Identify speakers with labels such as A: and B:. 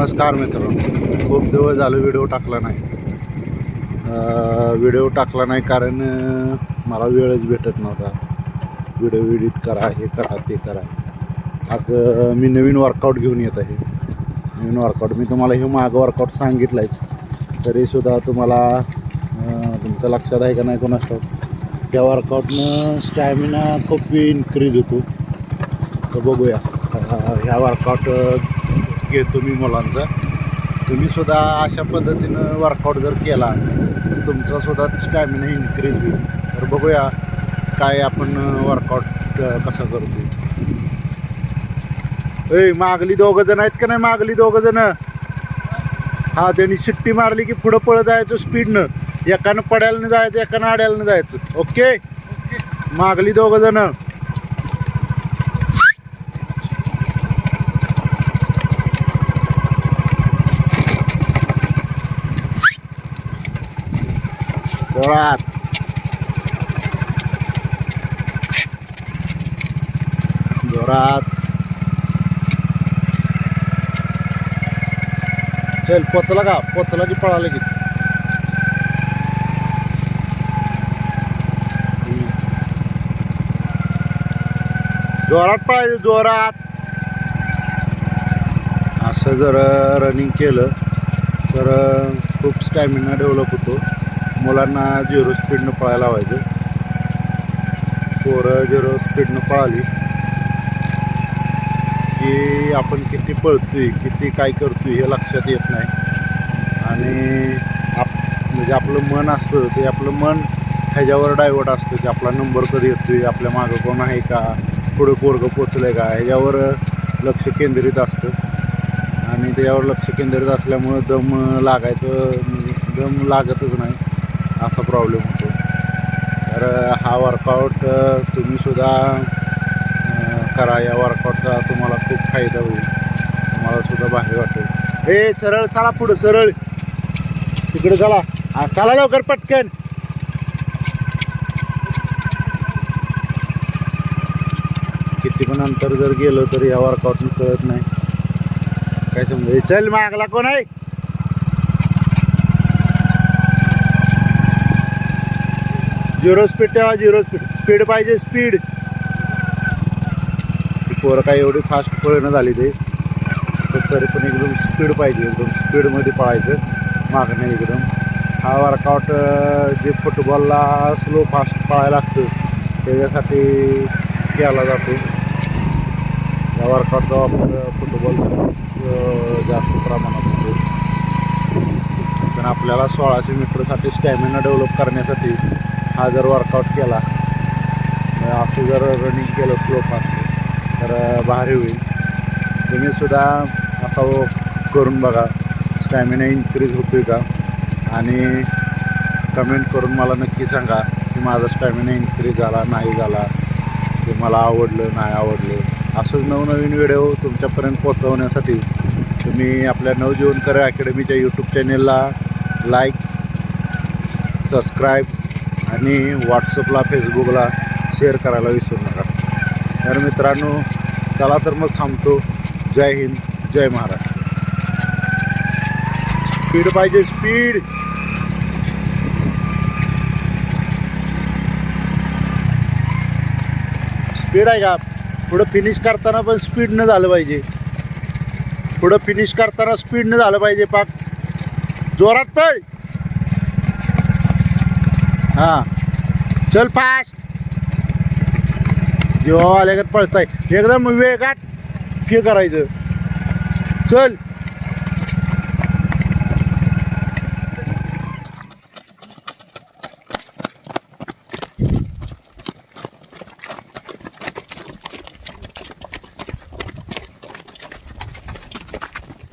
A: नमस्कार मित्रांनो. खूप दिवस झालं व्हिडिओ टाकला नाही. व्हिडिओ टाकला नाही कारण मला वेळच भेटत नव्हता. व्हिडिओ एडिट करा हे करा ते करा. आज मी नवीन वर्कआउट घेऊन येत आहे. नवीन वर्कआउट मी तुम्हाला हे मागं वर्कआउट सांगितलंच तरीसुद्धा तुम्हाला तुमचं लक्षात आहे का नाही कोणास ठाऊक या वर्कआउटनं स्टॅमिना खूप इन्क्रीज होतो. तर बघूया. ह्या वर्कआउट घेतो मी मुलांचा. तुम्ही सुद्धा अशा पद्धतीनं वर्कआउट जर केला तर तुमचासुद्धा स्टॅमिना इन्क्रीज होईल. तर बघूया काय आपण वर्कआउट कसा करतो ए मागली दोघं जण आहेत का नाही? मागली दोघं जण? हा त्यांनी शिट्टी मारली की पुढं पळत जायचं स्पीडनं एकानं पडायला जायचं एकानं आड्याला जायचं. ओके मागली दोघं जण. जोरात जोरात चल पोचला का पोचला की पळाले की जोरात पळायचं जोरात असं जर रनिंग केलं तर खूप स्टॅमिना डेव्हलप होतो मुलांना झिरो स्पीडनं पळायला लावायचं. पोरं झिरो स्पीडनं पळाली. की आपण किती पळतोय किती काय करतोय हे लक्षात येत नाही. आणि आप म्हणजे आपलं मन असतं ते आपलं मन ह्याच्यावर डायवर्ट असतं की आपला नंबर कधी येतोय आपल्या मागं कोण आहे का पुढं पोरगं पोचलं आहे का ह्याच्यावर लक्ष केंद्रित असतं. आणि त्याच्यावर लक्ष केंद्रित असल्यामुळं दम लागायचं दम लागतच नाही. असा प्रॉब्लेम होतो. तर हा वर्कआउट तुम्ही सुद्धा करा. या वर्कआउटचा तुम्हाला खूप फायदा होईल. तुम्हाला सुद्धा भारी वाटेल. हे सरळ चला पुढं सरळ. तिकडे चला. हा चला लवकर पटकन. किती पण अंतर जर गेलो तर या वर्कआउटनं कळत नाही. काय समजा चल मागला कोण आहे? झिरो स्पीड ठेवा झिरो स्पीड स्पीड पाहिजे स्पीड पोरं काय एवढी फास्ट पळणं झाली ते. तरी पण एकदम स्पीड पाहिजे एकदम स्पीडमध्ये पळायचं. मागणं एकदम. हा वर्कआउट जे फुटबॉलला स्लो फास्ट पळायला लागतं त्याच्यासाठी केला जातो. या वर्कआउटचा वापर फुटबॉल जास्त प्रमाणात होतो. पण आपल्याला सोळाशे मीटरसाठी स्टॅमिना डेव्हलप करण्यासाठी हा जर वर्कआउट केला असं जर रनिंग केलं स्लो फास्ट तर भारी होईल. तुम्ही सुद्धा असा व- करून बघा स्टॅमिना इन्क्रीज होतोय का? आणि कमेंट करून मला नक्की सांगा की माझा स्टॅमिना इन्क्रीज झाला नाही झाला ते मला आवडलं नाही आवडलं. असंच नवनवीन व्हिडिओ तुमच्यापर्यंत पोचवण्यासाठी तुम्ही आपल्या नवजीवनकर अकॅडमीच्या यूट्यूब चॅनेलला लाईक सबस्क्राईब आणि व्हॉट्सअपला फेसबुकला शेअर करायला विसरू नका. तर मित्रांनो चला तर मग थांबतो. जय हिंद जय महाराष्ट्र. स्पीड पाहिजे स्पीड स्पीड आहे का? पुढं फिनिश करताना पण स्पीडनं झालं पाहिजे. पुढं फिनिश करताना स्पीडनं झालं पाहिजे पाक. जोरात पळ. हां. चल फास्ट जेव्हा आल्यागत पळताय. एकदम वेगात हे करायचं. चल.